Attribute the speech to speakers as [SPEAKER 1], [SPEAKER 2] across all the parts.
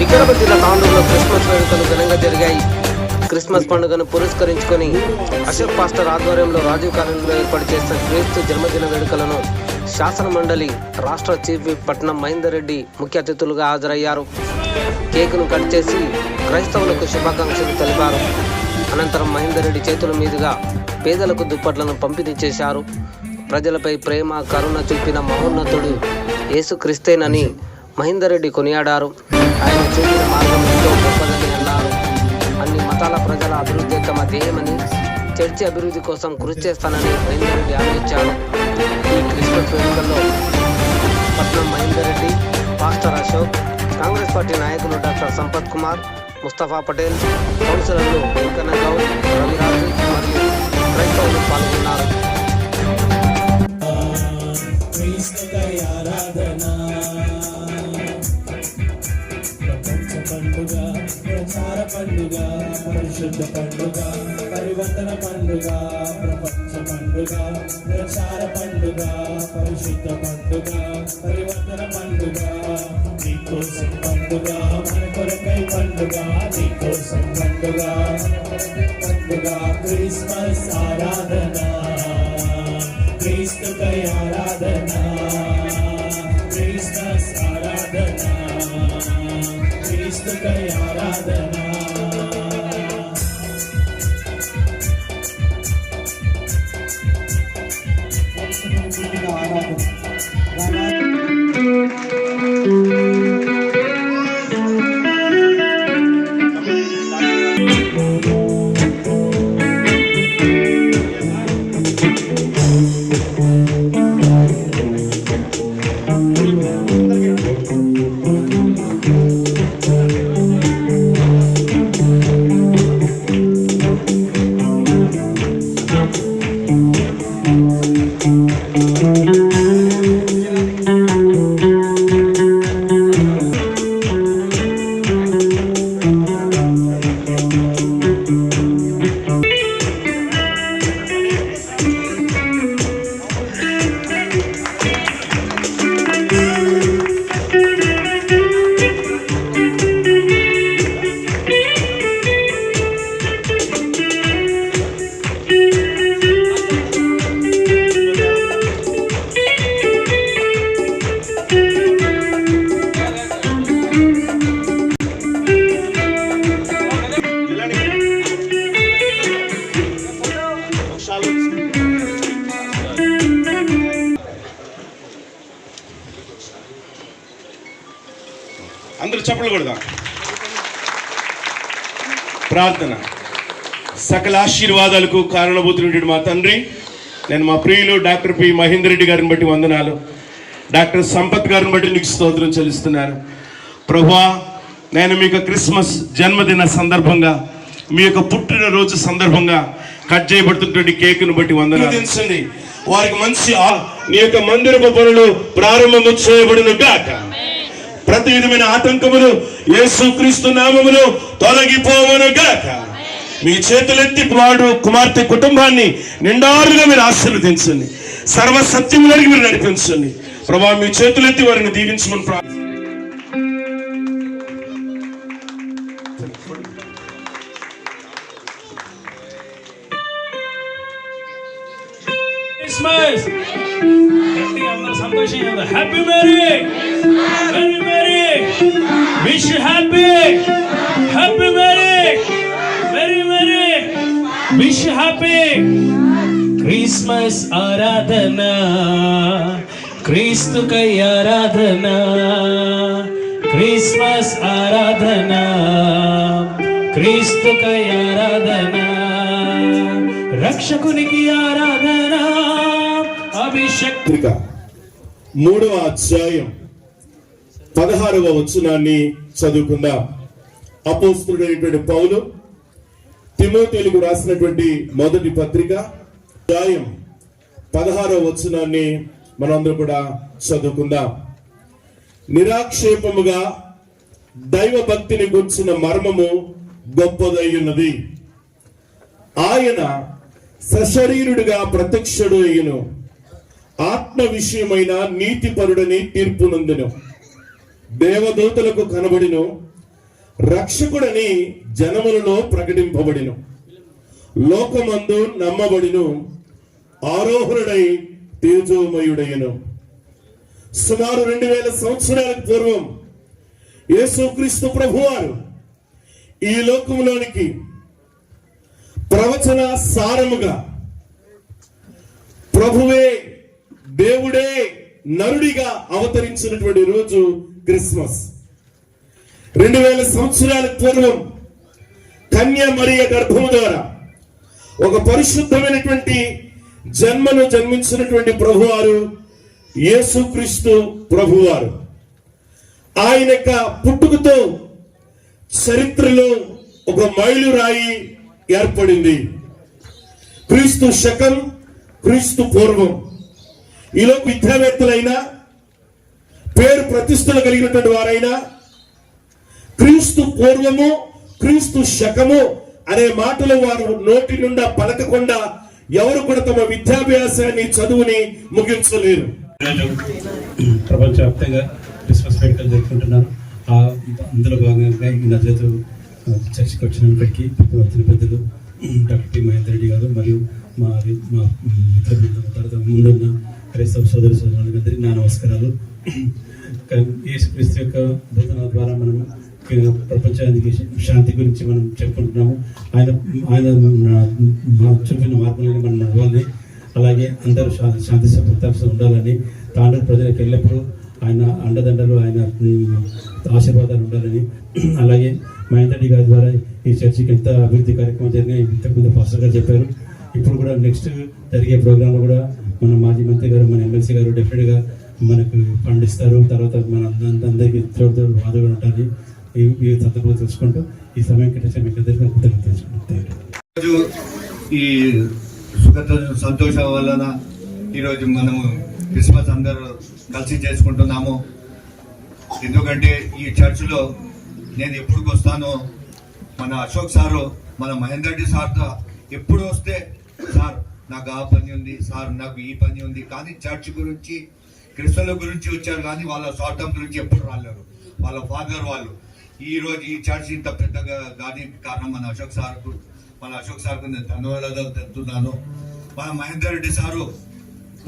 [SPEAKER 1] వికారాబాద్ జిల్లా తాండూరులో క్రిస్మస్ వేడుకలు ఘనంగా జరిగాయి. క్రిస్మస్ పండుగను పురస్కరించుకొని అశోక్ పాస్టర్ ఆధ్వర్యంలో రాజీవ్ కాలనీలో ఏర్పాటు చేసిన క్రీస్తు జన్మదిన వేడుకలను శాసన మండలి రాష్ట్ర చీఫ్ విప్ పట్నం మహేందర్ రెడ్డి ముఖ్య అతిథులుగా హాజరయ్యారు. కేకును కట్ చేసి క్రైస్తవులకు శుభాకాంక్షలు తెలిపారు. అనంతరం మహేందర్ రెడ్డి చేతుల మీదుగా పేదలకు దుప్పట్లను పంపిణీ చేశారు. ప్రజలపై ప్రేమ కరుణ చూపిన మహోన్నతుడు యేసుక్రీస్తేనని మహేందర్ రెడ్డి కొనియాడారు. ఆయన చూపిన మార్గం ఎంతో గొప్పదని అన్నారు. అన్ని మతాల ప్రజల అభివృద్ధి తమ ధ్యేయమని చర్చి అభివృద్ధి కోసం కృషి చేస్తానని మహేందర్ రెడ్డి హామీ ఈ క్రిస్మస్ వేడుకల్లో పట్నం మహేందర్ రెడ్డి పాస్టర్ అశోక్ కాంగ్రెస్ పార్టీ నాయకులు డాక్టర్ సంపత్ కుమార్ ముస్తఫా పటేల్ కౌన్సిలర్లు వెంకన్న గౌడ్ రవిరాజు మరియు క్రైస్తవులు పాల్గొన్నారు.
[SPEAKER 2] పండుగ ప్రచార పండుగ పరిశుద్ధ పండుగ పరివర్తన పండుగ ప్రపంచ పండుగ ప్రచార పండుగ పరిశుద్ధ పండుగ పరివర్తన పండుగ పండుగ నీకోసం పండుగ మన పండుగ క్రిస్మస్ ఆరాధన క్రీస్తుకై ఆరాధన క్రిస్మస్ ఆరాధన క్రీస్తుకై ఆరాధన.
[SPEAKER 3] అందరూ ప్రార్థన. సకల ఆశీర్వాదాలకు కారణభూతుడు మా తండ్రి. నేను మా ప్రియులు డాక్టర్ పి మహేందర్ రెడ్డి గారిని బట్టి వందనాలు. డాక్టర్ సంపత్ గారిని బట్టి నీకు స్తోత్రం చెల్లిస్తున్నాను. ప్రభువా నేను మీకు క్రిస్మస్ జన్మదిన సందర్భంగా మీ యొక్క పుట్టినరోజు సందర్భంగా కట్ చేయబడుతున్నటువంటి కేకును బట్టి వందనాలు. వారికి మంచి ఆ- నీ యొక్క మందిరపు పనులు ప్రారంభము చేయబడిన గాక ప్రతి విధమైన ఆటంకములు యేసుక్రీస్తు నామములు తొలగిపోవను గాక. మీ చేతులెత్తి వాడు కుమార్తె కుటుంబాన్ని నిండారుగా మీరు ఆశీర్వదించండి. సర్వ సత్యములకి మీరు నడిపించండి. ప్రభా మీ చేతులెత్తి వారిని దీవించమని ప్రా
[SPEAKER 2] క్రిస్మస్ గట్టిగా సంతోషంగా happy merry very merry wish happy happy merry very merry wish happy Christmas ఆరాధన క్రీస్తుకై ఆరాధన క్రిస్మస్ ఆరాధన క్రీస్తుకై ఆరాధన రక్షకునికి ఆరాధన అభిషేక్
[SPEAKER 3] పత్రిక మూడవ అధ్యాయం పదహారవ వచనాన్ని చదువుకుందాం. అపోస్తుడైనటువంటి పౌలు తిమోతేలుకు రాసినటువంటి మొదటి పత్రిక గాయం పదహారవ వచనాన్ని మనందరూ కూడా చదువుకుందాం. నిరాక్షేపముగా దైవ భక్తిని గుర్చిన మర్మము గొప్పదై ఉన్నది. ఆయన సశరీరుడిగా ప్రత్యక్షుడు అయ్యను ఆత్మ విషయమైన నీతిపరుడని తీర్పు నందును దేవదూతలకు కనబడిను రక్షకుడని జనములలో ప్రకటింపబడిను. లోకమందు నమ్మబడిను ఆరోహణుడై తేజోమయుడయ్యను సుమారు రెండు వేల సంవత్సరాల పూర్వం యేసుక్రీస్తు ప్రభువారు ఈ లోకంలోనికి ప్రవచన సారముగా ప్రభువే దేవుడే నరుడిగా అవతరించినటువంటి రోజు క్రిస్మస్. రెండు వేల సంవత్సరాల పూర్వం కన్య మరియ గర్భము ద్వారా ఒక పరిశుద్ధమైనటువంటి జన్మను జన్మించినటువంటి ప్రభువారు యేసుక్రీస్తు ప్రభువారు. ఆయన యొక్క పుట్టుకతో చరిత్రలో ఒక మైలురాయి ఏర్పడింది. క్రీస్తు శకం క్రీస్తు పూర్వం. ఈలోపు విద్యావేత్తలైనా పేరు ప్రతిష్టలు కలిగినటువంటి వారైనా క్రీస్తు పూర్వము క్రీస్తు శకము అనే మాటలు వారు నోటి నుండా పలకకుండా ఎవరు కూడా తమ విద్యాభ్యాసాన్ని చదువుని ముగించలేరు.
[SPEAKER 4] ప్రపంచ ప్రపంచవ్యాప్తంగా క్రిస్మస్ వేడుకలు జరుపుకుంటున్నారు ఆ అందులో భాగంగా ఈ నజతు చర్చికి వచ్చినప్పటికీ వచ్చిన పెద్దలు డాక్టర్ టి మహేందర్ రెడ్డి గారు మరియు మా మా మిత్ర బృందం తర్వాత ముందున్న క్రైస్తవ సోదరి సోదరులందరికీ నా నమస్కారాలు. యేసుక్రీస్తు యొక్క బోధన ద్వారా మనం ప్రపంచానికి శాంతి గురించి మనం చెప్పుకుంటున్నాము. ఆయన ఆయన చూపిన మార్పులని మనం నడవాలి. అలాగే అందరూ శాంతి శాంతి సభ్యతలు ఉండాలని తాండ్రు ప్రజలకు ఎల్లప్పుడూ ఆయన అండదండలు ఆయన ఆశీర్వాదాలు ఉండాలని. అలాగే మహేందర్ రెడ్డి గారి ద్వారా ఈ చర్చికి ఎంత అభివృద్ధి కార్యక్రమం జరిగినాయి ఇంతకుముందు పాస్టర్ గారు చెప్పారు. ఇప్పుడు కూడా నెక్స్ట్ జరిగే ప్రోగ్రాంలో కూడా మన మాజీ మంత్రి గారు మన ఎమ్మెల్సీ గారు డెఫినెట్గా మనకు పండిస్తారు. తర్వాత మన అందరికీ తోడు బాధగా ఉంటుంది ఈ ఈ సందర్భంగా తెలుసుకుంటూ ఈ సమయం కేటాయించిన మీకు అందరికీ కృతజ్ఞతలు తెలుసుకుంటాం
[SPEAKER 5] ఈ సుఖ సంతోషం వలన ఈరోజు మనము క్రిస్మస్ అందరూ కలిసి చేసుకుంటున్నాము. ఎందుకంటే ఈ చర్చిలో నేను ఎప్పుడు వస్తానో మన అశోక్ సారు మన మహేందర్ రెడ్డి సార్తో ఎప్పుడు వస్తే సార్ నాకు ఆ పని ఉంది సార్ నాకు ఈ పని ఉంది. కానీ చర్చ్ గురించి క్రిస్తుల గురించి వచ్చారు కానీ వాళ్ళ స్వార్థం గురించి ఎప్పుడు రాలేరు. వాళ్ళ ఫాదర్ వాళ్ళు. ఈ రోజు ఈ చర్చ్ ఇంత పెద్దగా దానికి కారణం మన అశోక్ సార్కు. మన అశోక్ సార్కు నేను ధన్యవాదాలు తెలుపుతున్నాను. మన మహేందర్ రెడ్డి సారు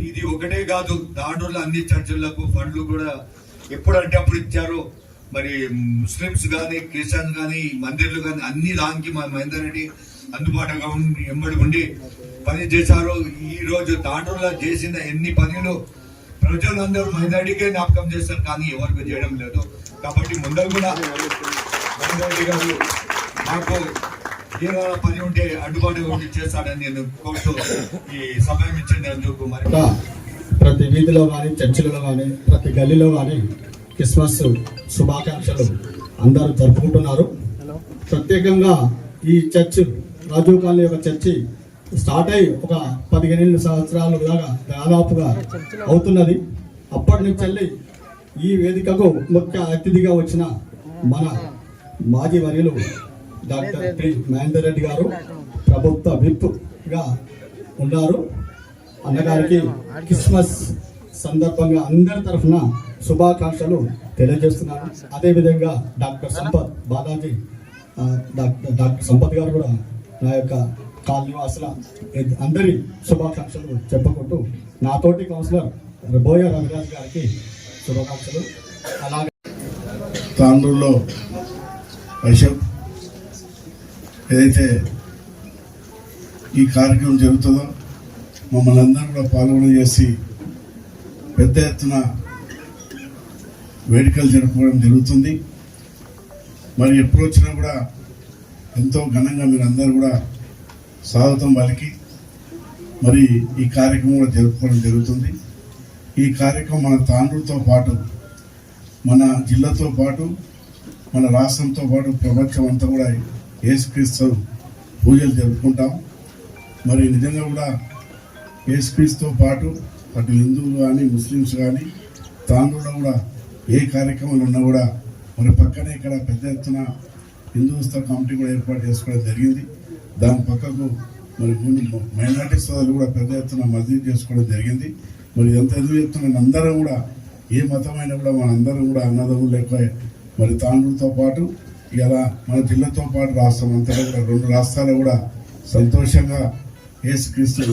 [SPEAKER 5] ఇది ఒకటే కాదు దాంట్లో అన్ని చర్చిలకు ఫండ్లు కూడా ఎప్పుడంటే అప్పుడు ఇచ్చారు. మరి ముస్లిమ్స్ కానీ క్రిస్టియన్స్ కానీ మందిర్లు కానీ అన్ని దానికి మన మహేందర్ రెడ్డి అందుబాటుగా ఉండి ఎంబడి ఉండి పని చేశారు ఈ రోజు చేసిన ఎన్ని పనులు ప్రజలందరూ రెడ్డికే జ్ఞాపకం చేస్తారు కానీ ఎవరికి చేయడం లేదు. కాబట్టి ముందర కూడా రెడ్డి గారు మాకు ఏదైనా పని ఉంటే అందుబాటుగా ఉండి చేస్తాడని నేను కోరుతూ ఈ సమయం ఇచ్చినందుకు మరి
[SPEAKER 6] ప్రతి వీధిలో కానీ చర్చిలలో కానీ ప్రతి గల్లీలో కానీ క్రిస్మస్ శుభాకాంక్షలు అందరూ జరుపుకుంటున్నారు. ప్రత్యేకంగా ఈ చర్చ్ రాజీవ్ కాలనీ యొక్క చర్చి స్టార్ట్ అయి ఒక పదిహేను సంవత్సరాలు దాకా దాదాపుగా అవుతున్నది. అప్పటి నుంచి వెళ్ళి ఈ వేదికకు ముఖ్య అతిథిగా వచ్చిన మన మాజీ వర్యులు డాక్టర్ టి మహేందర్ రెడ్డి గారు ప్రభుత్వ విప్గా ఉన్నారు. అన్నగారికి క్రిస్మస్ సందర్భంగా అందరి తరఫున శుభాకాంక్షలు తెలియజేస్తున్నాను. అదేవిధంగా doctor Sampath Balaji doctor doctor Sampath గారు కూడా నా యొక్క కాలనివాసుల అందరి శుభాకాంక్షలు చెప్పుకుంటూ నాతోటి కౌన్సిలర్ బోయ రవిరాజ్ గారికి శుభాకాంక్షలు. అలాగే
[SPEAKER 7] తాండూరులో వైశవ్ ఏదైతే ఈ కార్యక్రమం జరుగుతుందో మమ్మల్ని అందరూ కూడా పాల్గొన చేసి పెద్ద ఎత్తున వేడుకలు జరుపుకోవడం జరుగుతుంది. మరి ఎప్పుడు వచ్చినా కూడా ఎంతో ఘనంగా మీరు అందరూ కూడా స్వాగతం పలికి మరి ఈ కార్యక్రమం కూడా జరుపుకోవడం జరుగుతుంది. ఈ కార్యక్రమం మన తాండ్రులతో పాటు మన జిల్లాతో పాటు మన రాష్ట్రంతో పాటు ప్రపంచం అంతా కూడా ఏసుక్రీస్తు పూజలు జరుపుకుంటాం. మరి నిజంగా కూడా ఏసుక్రీస్తుతో పాటు అటు హిందువులు కానీ ముస్లిమ్స్ కానీ తాండ్రులో కూడా ఏ కార్యక్రమాలు ఉన్నా కూడా మరి పక్కనే ఇక్కడ పెద్ద ఎత్తున హిందూస్థా కమిటీ కూడా ఏర్పాటు చేసుకోవడం జరిగింది. దాని పక్కకు మరి ముందు మైనార్టీ సోదరులు కూడా పెద్ద ఎత్తున మద్దతు చేసుకోవడం జరిగింది. మరి ఎంత ఎదురు చెప్తున్నాను అందరం కూడా ఏ మతమైనా కూడా మనందరం కూడా అన్నదమ్ములు లేక మరి తాండ్రులతో పాటు ఇలా మన జిల్లాతో పాటు రాష్ట్రం అంతా కూడా రెండు రాష్ట్రాలు కూడా సంతోషంగా ఏసుక్రీస్తు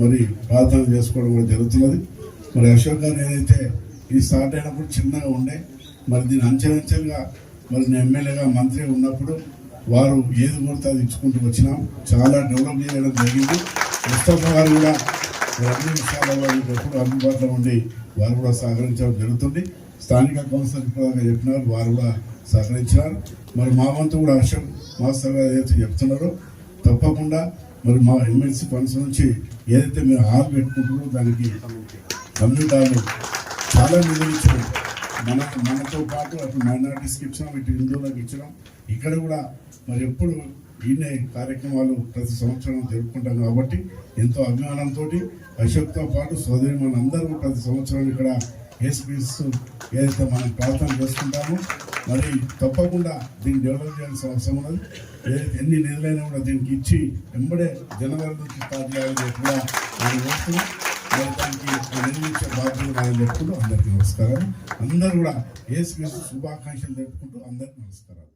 [SPEAKER 7] మరి ప్రార్థన చేసుకోవడం కూడా జరుగుతున్నది. మరి అశోక్ గారు ఏదైతే ఈ స్టార్ట్ అయినప్పుడు చిన్నగా ఉండే మరి దీని అంచెలంచెలుగా మరి నేను ఎమ్మెల్యేగా మంత్రి ఉన్నప్పుడు వారు ఏది కోరితే అది ఇచ్చుకుంటూ వచ్చినాం. చాలా డెవలప్ చేయడం జరిగింది. ముస్తఫా గారు కూడా అన్ని విషయాల్లో వారికి ఎప్పుడు అందుబాటులో ఉండి వారు కూడా సహకరించడం జరుగుతుంది. స్థానిక కౌన్సిలర్ చెప్పినారు. వారు కూడా సహకరించినారు. మరి మా వంతు కూడా హర్షం మాస్టర్ గారు ఏదైతే చెప్తున్నారో తప్పకుండా మరి మా ఎమ్మెల్సీ ఫండ్స్ నుంచి ఏదైతే మీరు హాల్ పెట్టుకుంటారో దానికి కమ్యూనిటాలు చాలా నిధులు మన మనతో పాటు అటు మైనార్టీస్కి ఇచ్చినాం ఇటు హిందువులకు ఇచ్చినాం. ఇక్కడ కూడా మరి ఎప్పుడు ఈయన కార్యక్రమాలు ప్రతి సంవత్సరం జరుపుకుంటాం కాబట్టి ఎంతో అభిమానంతో అశోక్తో పాటు సోదరి మన అందరూ ప్రతి సంవత్సరం ఇక్కడ ఏసుక్రీస్తు ఏదైతే మనం ప్రార్థన చేసుకుంటామో మరి తప్పకుండా దీన్ని డెవలప్ చేయాల్సిన అవసరం ఉన్నది. ఏదైతే ఎన్ని నిధులైనా కూడా దీనికి ఇచ్చి వెంబడే జనవరి నుంచి స్టార్ట్ చేయాలని కూడా మనం కోరుతున్నాం మరి దానికి నిర్మించే బాధ్యత నాయని చెప్పుకుంటూ అందరికీ నమస్కారం అందరూ కూడా ఏసుక్రీస్తు శుభాకాంక్షలు జరుపుకుంటూ అందరికీ నమస్కారాలు.